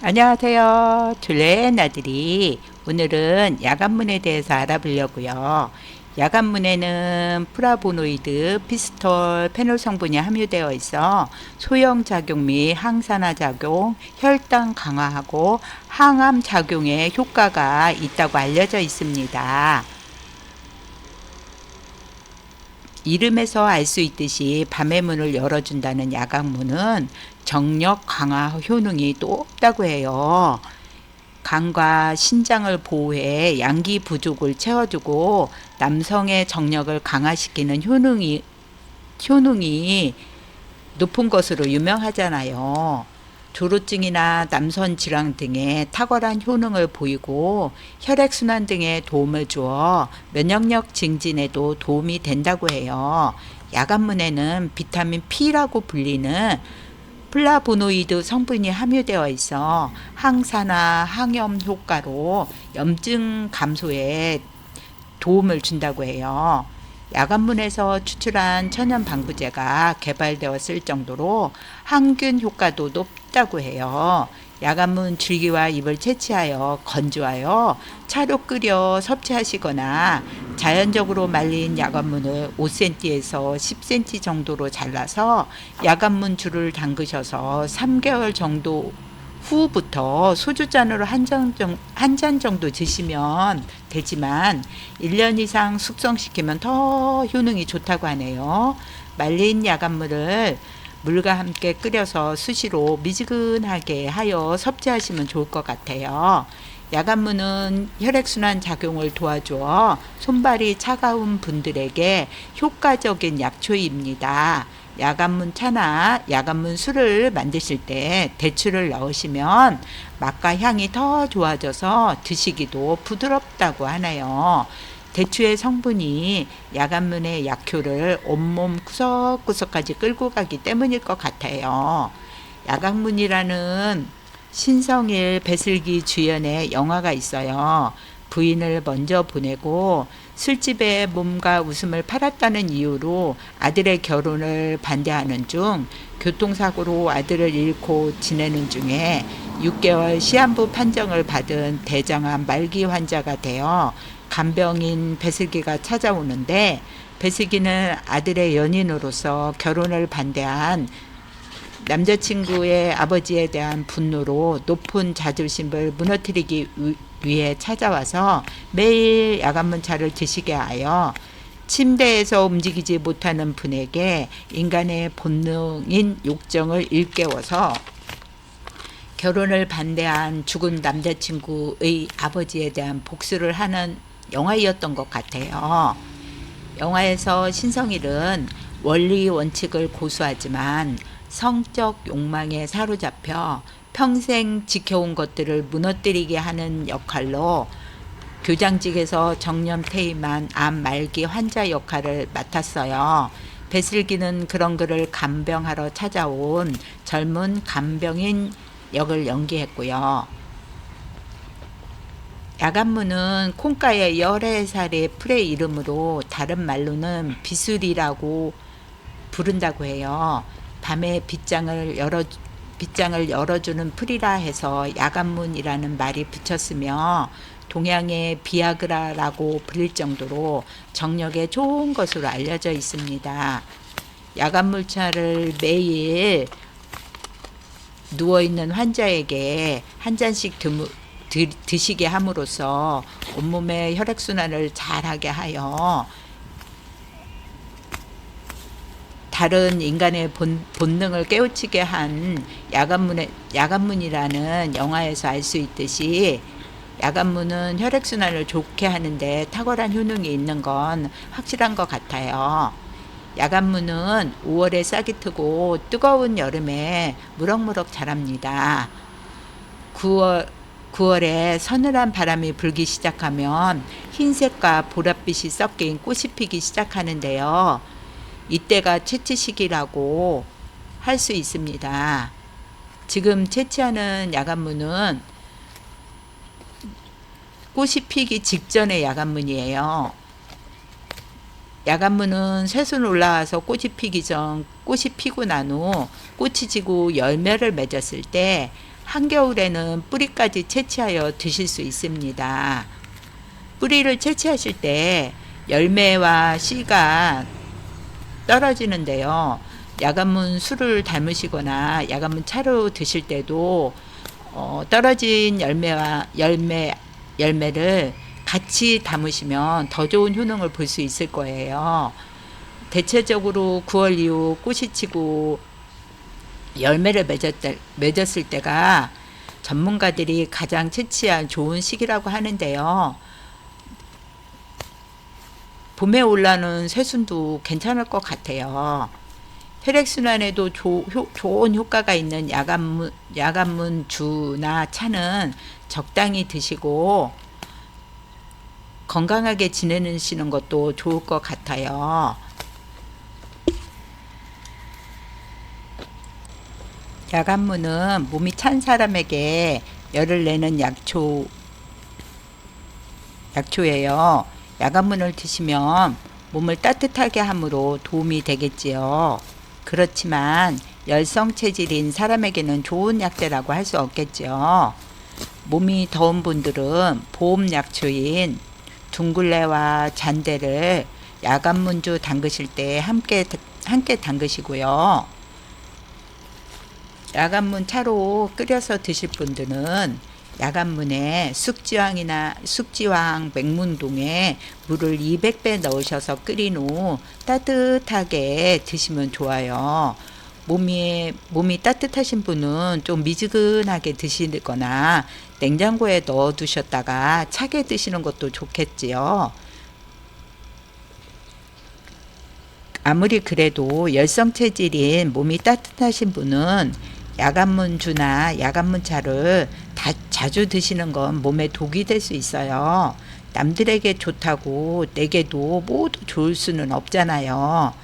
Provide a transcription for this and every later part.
안녕하세요. 둘레의 나들이 오늘은 야간문에 대해서 알아보려고요. 야간문에는 프라보노이드, 피스톨, 페놀 성분이 함유되어 있어 소형 작용 및 항산화 작용, 혈당 강화하고 항암 작용에 효과가 있다고 알려져 있습니다. 이름에서 알 수 있듯이 밤의 문을 열어준다는 야광문은 정력 강화 효능이 높다고 해요. 간과 신장을 보호해 양기 부족을 채워주고 남성의 정력을 강화시키는 효능이 효능이 높은 것으로 유명하잖아요. 조루증이나 남선 질환 등의 탁월한 효능을 보이고 혈액순환 등에 도움을 주어 면역력 증진에도 도움이 된다고 해요. 야간문에는 비타민 P라고 불리는 플라보노이드 성분이 함유되어 있어 항산화, 항염 효과로 염증 감소에 도움을 준다고 해요. 야간문에서 추출한 천연 방부제가 개발되었을 정도로 항균 효과도 높다고 해요. 야간문 줄기와 잎을 채취하여 건조하여 차로 끓여 섭취하시거나 자연적으로 말린 야간문을 5cm에서 10cm 정도로 잘라서 야간문 줄을 담그셔서 3개월 정도 후부터 소주잔으로 한잔 정도 드시면 되지만 1년 이상 숙성시키면 더 효능이 좋다고 하네요. 말린 야간물을 물과 함께 끓여서 수시로 미지근하게 하여 섭취하시면 좋을 것 같아요. 야간문은 혈액순환 작용을 도와주어 손발이 차가운 분들에게 효과적인 약초입니다. 야간문 차나 야간문 술을 만드실 때 대추를 넣으시면 맛과 향이 더 좋아져서 드시기도 부드럽다고 하네요. 대추의 성분이 야간문의 약효를 온몸 구석구석까지 끌고 가기 때문일 것 같아요. 야간문이라는 신성일 배슬기 주연의 영화가 있어요. 부인을 먼저 보내고 술집에 몸과 웃음을 팔았다는 이유로 아들의 결혼을 반대하는 중 교통사고로 아들을 잃고 지내는 중에 6개월 시한부 판정을 받은 대장암 말기 환자가 되어 간병인 배슬기가 찾아오는데 배슬기는 아들의 연인으로서 결혼을 반대한 남자친구의 아버지에 대한 분노로 높은 자존심을 무너뜨리기 위해 찾아와서 매일 야간문 차를 드시게 하여 침대에서 움직이지 못하는 분에게 인간의 본능인 욕정을 일깨워서 결혼을 반대한 죽은 남자친구의 아버지에 대한 복수를 하는 영화이었던 것 같아요. 영화에서 신성일은 원리 원칙을 고수하지만 성적 욕망에 사로잡혀 평생 지켜온 것들을 무너뜨리게 하는 역할로 교장직에서 정년 퇴임한 암 말기 환자 역할을 맡았어요. 배슬기는 그런 그를 간병하러 찾아온 젊은 간병인 역을 연기했고요. 야간문은 콩가의 열애 살의 풀의 이름으로 다른 말로는 비술이라고 부른다고 해요. 밤에 빗장을 열어 빗장을 열어주는 풀이라 해서 야간문이라는 말이 붙였으며 동양의 비아그라라고 불릴 정도로 정력에 좋은 것으로 알려져 있습니다. 야간물차를 매일 누워있는 환자에게 한 잔씩 드무, 드, 드시게 함으로써 온몸의 혈액순환을 잘하게 하여 다른 인간의 본, 본능을 깨우치게 한 야간문의, 야간문이라는 영화에서 알 수 있듯이 야간문은 혈액순환을 좋게 하는데 탁월한 효능이 있는 건 확실한 것 같아요. 야간문은 5월에 싹이 트고 뜨거운 여름에 무럭무럭 자랍니다. 9월, 9월에 서늘한 바람이 불기 시작하면 흰색과 보랏빛이 섞인 꽃이 피기 시작하는데요. 이때가 채취 시기라고 할 수 있습니다. 지금 채취하는 야간문은 꽃이 피기 직전의 야간문이에요. 야간문은 새순 올라와서 꽃이 피기 전 꽃이 피고 난 후 꽃이 지고 열매를 맺었을 때 한겨울에는 뿌리까지 채취하여 드실 수 있습니다. 뿌리를 채취하실 때 열매와 씨가 떨어지는데요. 야간문 술을 담으시거나 야간문 차로 드실 때도 어, 떨어진 열매와 열매 열매를 같이 담으시면 더 좋은 효능을 볼 수 있을 거예요. 대체적으로 9월 이후 꽃이 치고 열매를 맺었을, 맺었을 때가 전문가들이 가장 채취한 좋은 시기라고 하는데요. 봄에 올라는 새순도 괜찮을 것 같아요. 혈액순환에도 조, 효, 좋은 효과가 있는 야간문, 야간문 주나 차는 적당히 드시고 건강하게 지내시는 것도 좋을 것 같아요. 야간문은 몸이 찬 사람에게 열을 내는 약초 약초예요. 야간문을 드시면 몸을 따뜻하게 함으로 도움이 되겠지요. 그렇지만 열성 체질인 사람에게는 좋은 약재라고 할 수 없겠죠. 몸이 더운 분들은 보험 약초인 둥글레와 잔대를 야간문주 담그실 때 함께 함께 담그시고요. 야간문 차로 끓여서 드실 분들은 야간문에 숙지황이나 숙지황 맹문동에 물을 200배 넣으셔서 끓인 후 따뜻하게 드시면 좋아요. 몸이 몸이 따뜻하신 분은 좀 미지근하게 드시거나 냉장고에 넣어 두셨다가 차게 드시는 것도 좋겠지요. 아무리 그래도 열성 체질인 몸이 따뜻하신 분은 야간문 주나 야간문 차를 다 자주 드시는 건 몸에 독이 될 수 있어요. 남들에게 좋다고 내게도 모두 좋을 수는 없잖아요.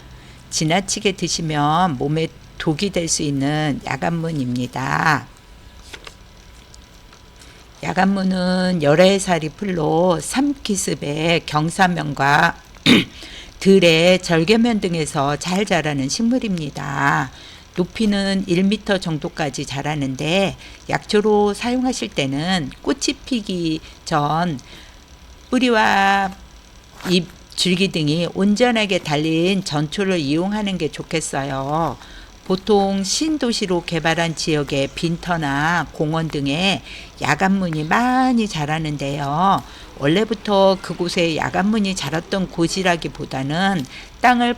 지나치게 드시면 몸에 독이 될 수 있는 야간문입니다. 야간문은 열의 살이 풀로 삼기습의 경사면과 들의 절개면 등에서 잘 자라는 식물입니다. 높이는 1m 정도까지 자라는데 약초로 사용하실 때는 꽃이 피기 전 뿌리와 잎, 줄기 등이 온전하게 달린 전초를 이용하는 게 좋겠어요. 보통 신도시로 개발한 지역의 빈터나 공원 등에 야간문이 많이 자라는데요. 원래부터 그곳에 야간문이 자랐던 곳이라기보다는 땅을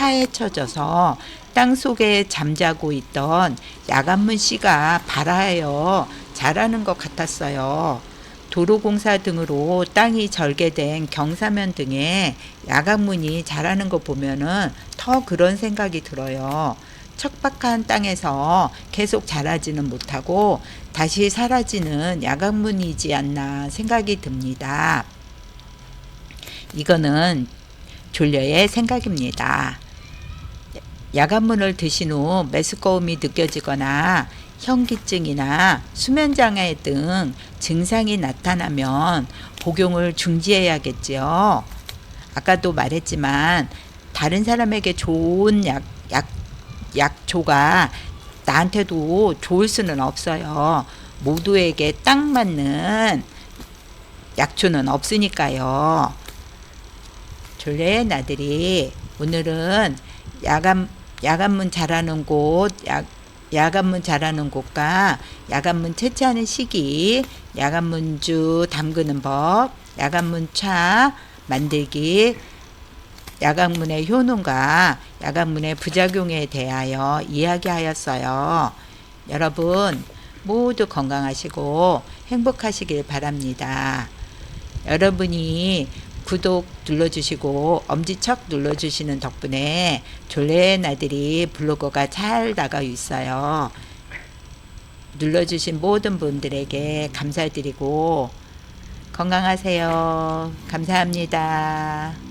파헤쳐져서 땅 속에 잠자고 있던 야간문 씨가 발아하여 자라는 것 같았어요. 도로공사 등으로 땅이 절개된 경사면 등에 야간문이 자라는 거 보면은 더 그런 생각이 들어요. 척박한 땅에서 계속 자라지는 못하고 다시 사라지는 야간문이지 않나 생각이 듭니다. 이거는 졸려의 생각입니다. 야간문을 드신 후 메스꺼움이 느껴지거나 현기증이나 수면장애 등 증상이 나타나면 복용을 중지해야겠지요. 아까도 말했지만 다른 사람에게 좋은 약, 약, 약초가 나한테도 좋을 수는 없어요. 모두에게 딱 맞는 약초는 없으니까요. 졸려의 나들이 오늘은 야간 야간문 자라는 곳, 야, 야간문 자라는 곳과 야간문 채취하는 시기, 야간문주 담그는 법, 야간문차 만들기, 야간문의 효능과 야간문의 부작용에 대하여 이야기하였어요. 여러분 모두 건강하시고 행복하시길 바랍니다. 여러분이 구독 눌러주시고 엄지척 눌러주시는 덕분에 졸래 나들이 블로거가 잘 나가고 있어요. 눌러주신 모든 분들에게 감사드리고 건강하세요. 감사합니다.